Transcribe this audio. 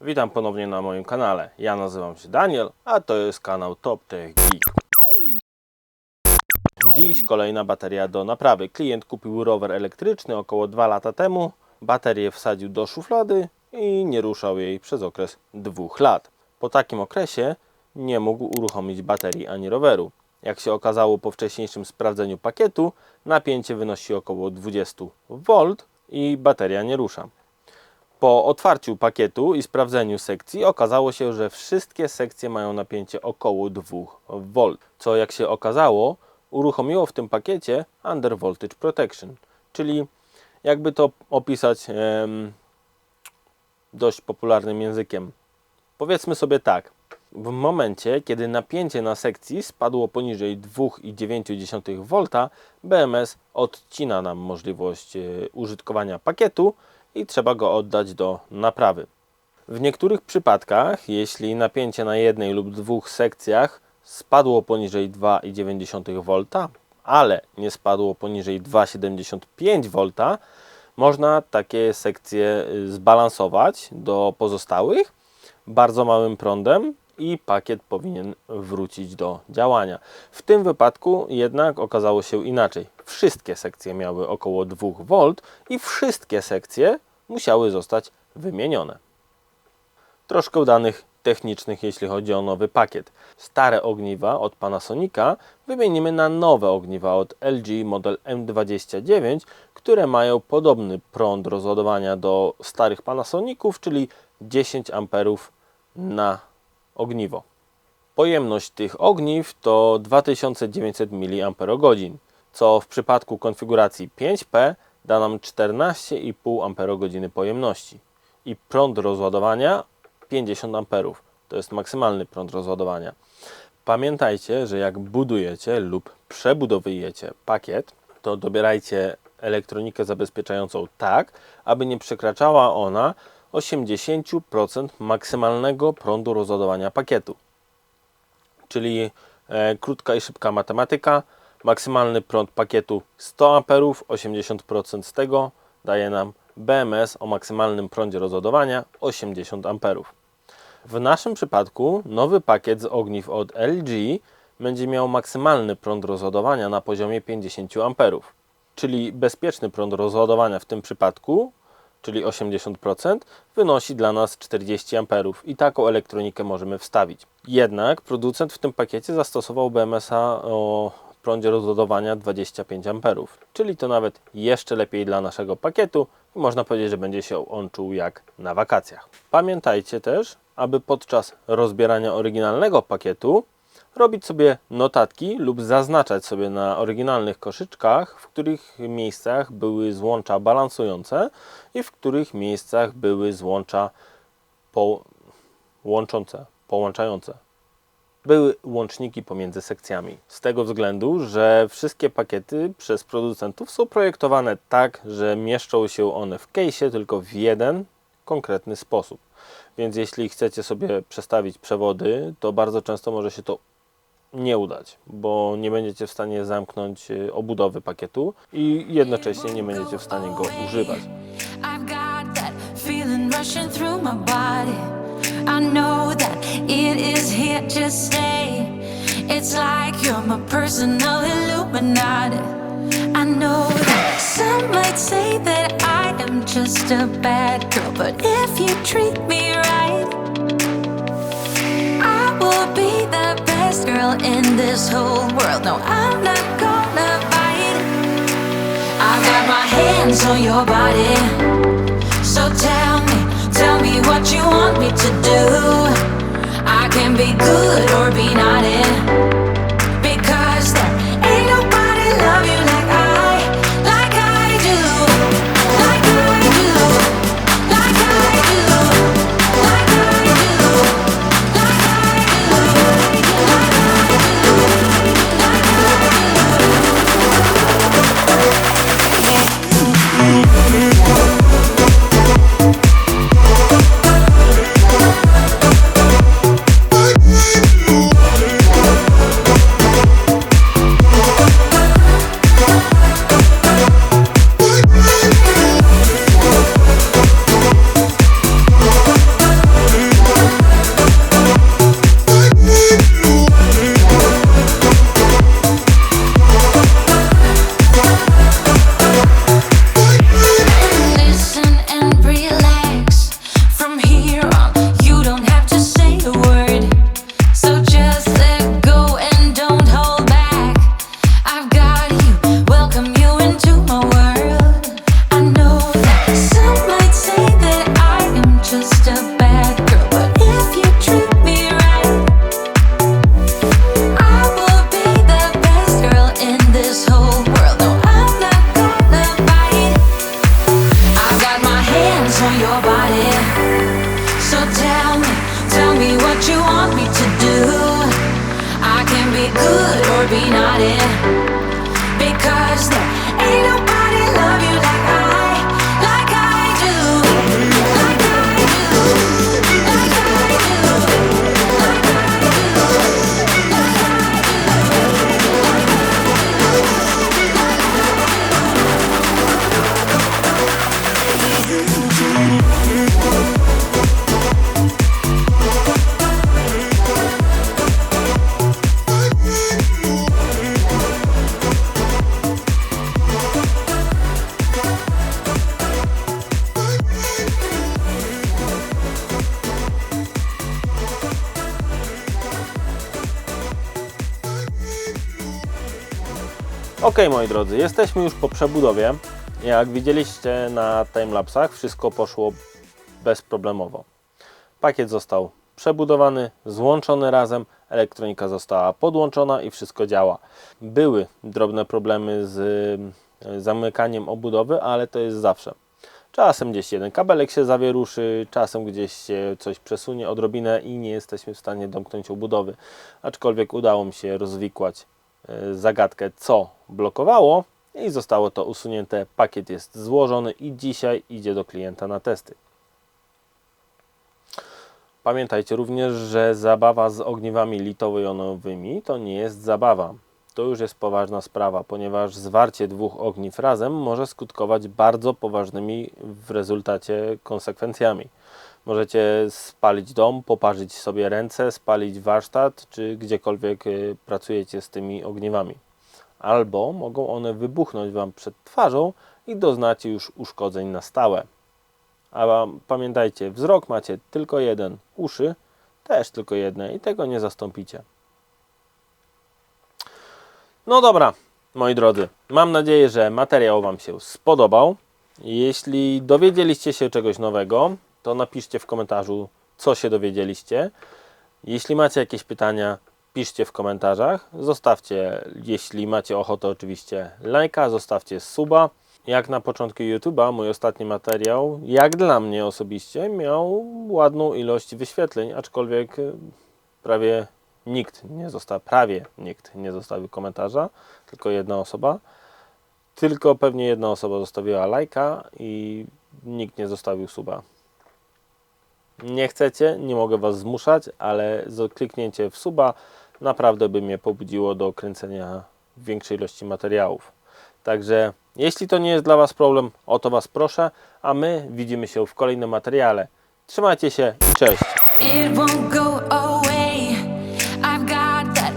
Witam ponownie na moim kanale. Ja nazywam się Daniel, a to jest kanał Top Tech Geek. Dziś kolejna bateria do naprawy. Klient kupił rower elektryczny około 2 lata temu. Baterię wsadził do szuflady i nie ruszał jej przez okres 2 lat. Po takim okresie nie mógł uruchomić baterii ani roweru. Jak się okazało po wcześniejszym sprawdzeniu pakietu, napięcie wynosi około 20 V i bateria nie rusza. Po otwarciu pakietu i sprawdzeniu sekcji okazało się, że wszystkie sekcje mają napięcie około 2 V, co jak się okazało uruchomiło w tym pakiecie Under Voltage Protection, czyli jakby to opisać em, dość popularnym językiem. Powiedzmy sobie tak, w momencie, kiedy napięcie na sekcji spadło poniżej 2,9 V, BMS odcina nam możliwość e, użytkowania pakietu i trzeba go oddać do naprawy. W niektórych przypadkach, jeśli napięcie na jednej lub dwóch sekcjach spadło poniżej 2,9 V, ale nie spadło poniżej 2,75 V, można takie sekcje y, zbalansować do pozostałych bardzo małym prądem i pakiet powinien wrócić do działania. W tym wypadku jednak okazało się inaczej. Wszystkie sekcje miały około 2 V i wszystkie sekcje musiały zostać wymienione. Troszkę danych technicznych, jeśli chodzi o nowy pakiet. Stare ogniwa od Panasonica wymienimy na nowe ogniwa od LG model M29, które mają podobny prąd rozładowania do starych Panasoników, czyli 10 A na ogniwo. Pojemność tych ogniw to 2900 mAh, co w przypadku konfiguracji 5P da nam 14,5 Ah pojemności i prąd rozładowania 50 A. To jest maksymalny prąd rozładowania. Pamiętajcie, że jak budujecie lub przebudowujecie pakiet, to dobierajcie elektronikę zabezpieczającą tak, aby nie przekraczała ona 80% maksymalnego prądu rozładowania pakietu. Czyli e, krótka i szybka matematyka. Maksymalny prąd pakietu 100 A, 80% z tego daje nam BMS o maksymalnym prądzie rozładowania 80 A. W naszym przypadku nowy pakiet z ogniw od LG będzie miał maksymalny prąd rozładowania na poziomie 50 A, czyli bezpieczny prąd rozładowania w tym przypadku, czyli 80%, wynosi dla nas 40 A i taką elektronikę możemy wstawić. Jednak producent w tym pakiecie zastosował BMS-a o prądzie rozładowania 25 A, czyli to nawet jeszcze lepiej dla naszego pakietu i można powiedzieć, że będzie się on czuł jak na wakacjach. Pamiętajcie też, aby podczas rozbierania oryginalnego pakietu robić sobie notatki lub zaznaczać sobie na oryginalnych koszyczkach, w których miejscach były złącza balansujące i w których miejscach były złącza po... łączące, połączające. Były łączniki pomiędzy sekcjami. Z tego względu, że wszystkie pakiety przez producentów są projektowane tak, że mieszczą się one w case'ie tylko w jeden konkretny sposób. Więc jeśli chcecie sobie przestawić przewody, to bardzo często może się to nie udać, bo nie będziecie w stanie zamknąć y, obudowy pakietu i jednocześnie nie będziecie w stanie go używać. I know that it is here to stay. It's like you're my personal Illuminati. I know that some might say that I am just a bad girl, but if you treat me right, I will be the best girl in this whole world. No, I'm not gonna bite. I got my hands on your body. What you want me to do. I can be good or be naughty. Because Ok, moi drodzy, jesteśmy już po przebudowie. Jak widzieliście na timelapsach, wszystko poszło bezproblemowo. Pakiet został przebudowany, złączony razem, elektronika została podłączona i wszystko działa. Były drobne problemy z y, zamykaniem obudowy, ale to jest zawsze. Czasem gdzieś jeden kabelek się zawieruszy, czasem gdzieś się coś przesunie odrobinę i nie jesteśmy w stanie domknąć obudowy. Aczkolwiek udało mi się rozwikłać y, zagadkę, co blokowało i zostało to usunięte. Pakiet jest złożony i dzisiaj idzie do klienta na testy. Pamiętajcie również, że zabawa z ogniwami litowo-jonowymi to nie jest zabawa. To już jest poważna sprawa, ponieważ zwarcie dwóch ogniw razem może skutkować bardzo poważnymi w rezultacie konsekwencjami. Możecie spalić dom, poparzyć sobie ręce, spalić warsztat, czy gdziekolwiek y, pracujecie z tymi ogniwami. Albo mogą one wybuchnąć Wam przed twarzą i doznacie już uszkodzeń na stałe. A pamiętajcie, wzrok macie tylko jeden, uszy też tylko jedne i tego nie zastąpicie. No dobra, moi drodzy, mam nadzieję, że materiał Wam się spodobał. Jeśli dowiedzieliście się czegoś nowego, to napiszcie w komentarzu, co się dowiedzieliście. Jeśli macie jakieś pytania, piszcie w komentarzach. Zostawcie, jeśli macie ochotę, oczywiście lajka, zostawcie suba. Jak na początku YouTube'a, mój ostatni materiał, jak dla mnie osobiście, miał ładną ilość wyświetleń, aczkolwiek y, prawie nikt nie został, prawie nikt nie zostawił komentarza, tylko jedna osoba. Tylko pewnie jedna osoba zostawiła lajka i nikt nie zostawił suba. Nie chcecie, nie mogę Was zmuszać, ale kliknięcie w suba naprawdę by mnie pobudziło do kręcenia większej ilości materiałów. Także jeśli to nie jest dla Was problem, o to Was proszę, a my widzimy się w kolejnym materiale. Trzymajcie się i cześć!